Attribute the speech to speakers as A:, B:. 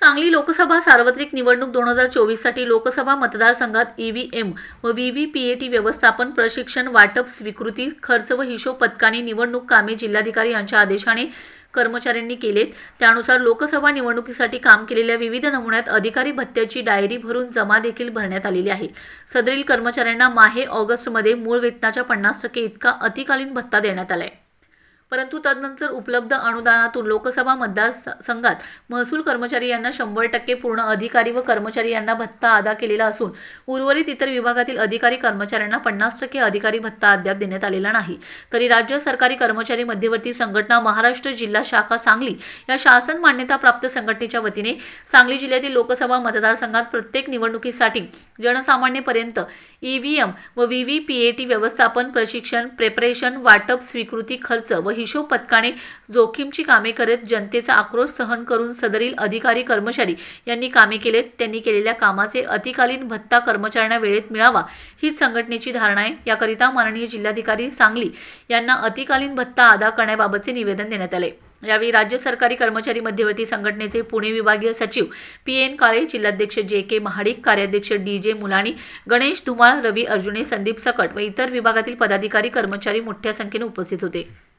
A: सांगली लोकसभा सार्वत्रिक निवडणूक दोन हजार चोवीससाठी लोकसभा मतदारसंघात ईव्हीएम व V V P A T व्यवस्थापन प्रशिक्षण वाटप स्वीकृती खर्च व हिशोब पथकाने निवडणूक कामे जिल्हाधिकारी यांच्या आदेशाने कर्मचाऱ्यांनी केलेत. त्यानुसार लोकसभा निवडणुकीसाठी काम केलेल्या विविध नमुन्यात अधिकारी भत्त्याची डायरी भरून जमा देखील भरण्यात आलेली आहे. सदरील कर्मचाऱ्यांना माहे ऑगस्टमध्ये मूळ वेतनाच्या पन्नास टक्के इतका अतिकालीन भत्ता देण्यात आला आहे परंतु तदनंतर उपलब्ध अनुदानातून लोकसभा मतदारसंघात महसूल कर्मचारी यांना शंभर टक्के पूर्ण अधिकारी व कर्मचारी यांना भत्ता अदा केलेला असून उर्वरित इतर विभागातील अधिकारी कर्मचाऱ्यांना पन्नास टक्के अधिकारी भत्ता अद्याप देण्यात आलेला नाही. तरी राज्य सरकारी कर्मचारी मध्यवर्ती संघटना महाराष्ट्र जिल्हा शाखा सांगली या शासन मान्यताप्राप्त संघटनेच्या वतीने सांगली जिल्ह्यातील लोकसभा मतदारसंघात प्रत्येक निवडणुकीसाठी जनसामान्यपर्यंत ईव्हीएम व V V P A T व्यवस्थापन प्रशिक्षण प्रेपरेशन वाटप स्वीकृती खर्च व हिशोब पथकाने जोखीमची कामे करत जनतेचा आक्रोश सहन करून सदरील अधिकारी कर्मचारी यांनी कामे केलेत. त्यांनी केलेल्या कामाचे अतिकालीन भत्ता कर्मचाऱ्यांना वेळेत मिळावा हीच संघटनेची धारणा आहे. याकरिता माननीय जिल्हाधिकारी सांगली यांना अतिकालीन भत्ता अदा करण्याबाबतचे निवेदन देण्यात आले. यावेळी राज्य सरकारी कर्मचारी मध्यवर्ती संघटनेचे पुणे विभागीय सचिव पी एन काळे जिल्हाध्यक्ष जे के महाडिक कार्याध्यक्ष डी जे मुलाणी गणेश धुमाळ रवी अर्जुने संदीप सकट व इतर विभागातील पदाधिकारी कर्मचारी मोठ्या संख्येने उपस्थित होते.